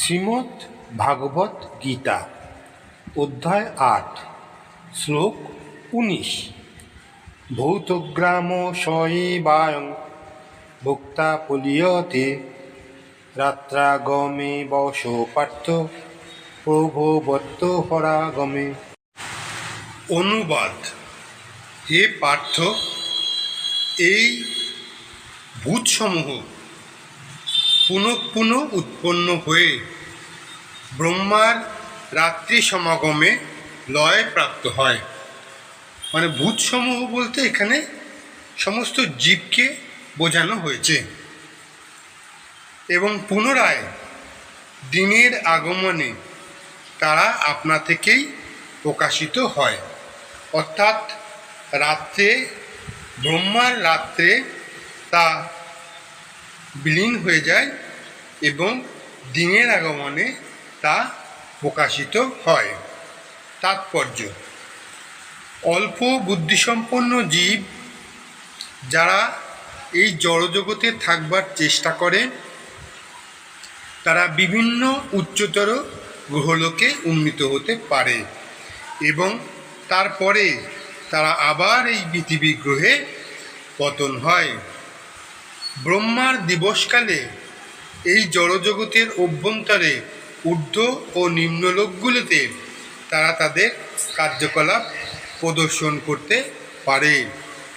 শ্রীমদ্ ভাগবত গীতা, অধ্যায় আট, শ্লোক উনিশ। ভৌতগ্রাম সয়েবায়ং ভোক্তা পলীয়তে, রাত্রাগমে বশ পার্থ প্রভবত্ত হরাগমে অনুবাদ, হে পার্থ, এই ভূতসমূহ পুনঃ পুনঃ উৎপন্ন হয়ে ব্রহ্মার রাত্রি সমাগমে লয় প্রাপ্ত হয়। মানে ভূতসমূহ বলতে এখানে সমস্ত জীবকে বোঝানো হয়েছে। এবং পুনরায় দিনের আগমনে তারা আপনা থেকেই প্রকাশিত হয়। অর্থাৎ রাত্রে, ব্রহ্মার রাত্রে তা বিলীন হয়ে যায় এবং দিনের আগমনে তা প্রকাশিত হয়। তাৎপর্য, অল্প বুদ্ধিসম্পন্ন জীব যারা এই জড়জগতে থাকবার চেষ্টা করে, তারা বিভিন্ন উচ্চতর গ্রহলোকে উন্নীত হতে পারে এবং তারপরে তারা আবার এই পৃথিবী গ্রহে পতন হয়। ব্রহ্মার দিবসকালে এই জড়জগতের অভ্যন্তরে ঊর্ধ্ব ও নিম্নলোকগুলিতে তারা তাদের কার্যকলাপ প্রদর্শন করতে পারে।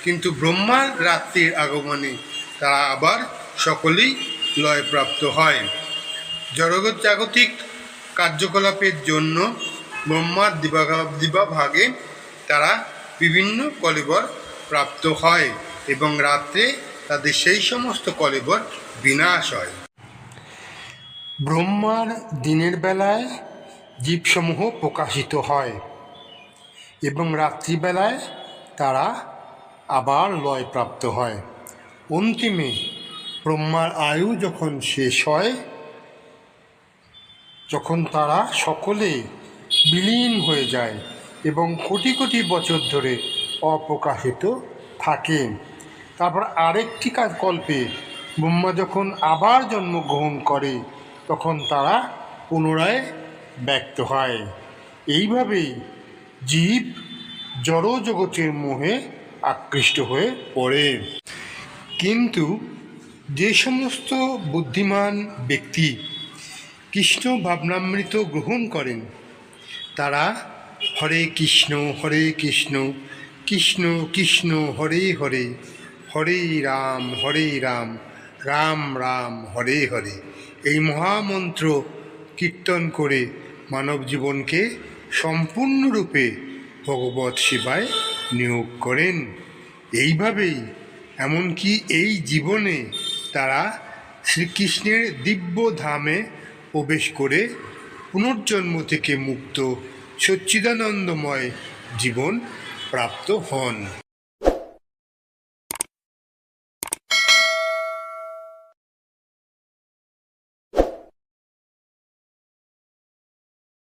কিন্তু ব্রহ্মার রাত্রির আগমনে তারা আবার সকলেই লয়প্রাপ্ত হয়। জগৎ জাগতিক কার্যকলাপের জন্য ব্রহ্মার দিবা দিবাভাগে তারা বিভিন্ন কলেবর প্রাপ্ত হয় এবং রাত্রে তাদের সেই সমস্ত কলেবর বিনাশ হয়। ব্রহ্মার দিনের বেলায় জীবসমূহ প্রকাশিত হয় এবং রাত্রিবেলায় তারা আবার লয়প্রাপ্ত হয়। অন্তিমে ব্রহ্মার আয়ু যখন শেষ হয়, যখন তারা সকলে বিলীন হয়ে যায় এবং কোটি কোটি বছর ধরে অপ্রকাশিত থাকে। তারপর আরেকটি কাজ কল্পে। ব্রহ্মা যখন আবার জন্মগ্রহণ করে, তখন তারা পুনরায় ব্যক্ত হয়। এইভাবেই জীব জড় জগতের মোহে আকৃষ্ট হয়ে পড়ে। কিন্তু যে সমস্ত বুদ্ধিমান ব্যক্তি কৃষ্ণ ভাবনামৃত গ্রহণ করেন, তারা হরে কৃষ্ণ হরে কৃষ্ণ কৃষ্ণ কৃষ্ণ, হরে হরে হরে রাম হরে রাম রাম রাম, হরে হরে। এই মহামন্ত্র কীর্তন করে মানব জীবনকে সম্পূর্ণরূপে ভগবত সেবায় নিয়োগ করেন। এইভাবেই, এমনকি এই জীবনে তারা শ্রীকৃষ্ণের দিব্য ধামে প্রবেশ করে পুনর্জন্ম থেকে মুক্ত সচ্চিদানন্দময় জীবন প্রাপ্ত হন।